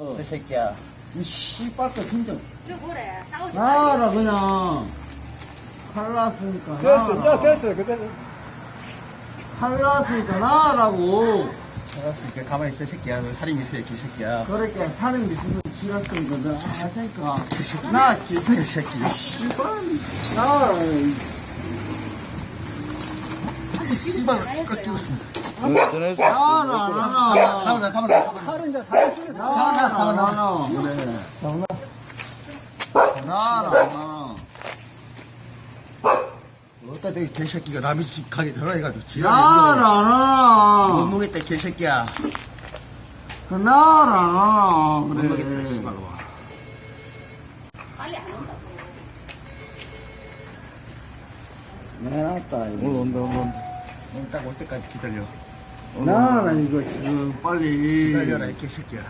이 새끼야. 이 진짜. 저 뭐래 싸우지 나라, 그냥. 칼 났으니까. 됐어, 나라. 저 됐어. 그때 칼 났으니까 나라고. 알았으니까 가만히 있어, 이 새끼야. 너 살인 미수야, 이 새끼야. 그렇게 사람 있으면 지났던 거든. 아, 그러니까. 나, 이 새끼. 씨발. 나라. 씨발, 꺾이고 있습니다. 전화했어. 나라, 나라. 가만히, 가만히. 칼은 이제 사람 죽여. 나라, 나라. 그래. 나라, 나라. 어따 대기 개새끼가 남의 집 가게 전화해가지고 나라, 지랄을 못 나라. 먹겠다, 개새끼야. 그 나라, 나라. 못 먹겠다, 그래. 씨발로. 빨리 안 온다고 내놨다, 이거. 오늘 온다, 온다. 오늘 딱 올 때까지 기다려. 나라, 이거 지금 빨리. 기다려라, 이 개새끼야.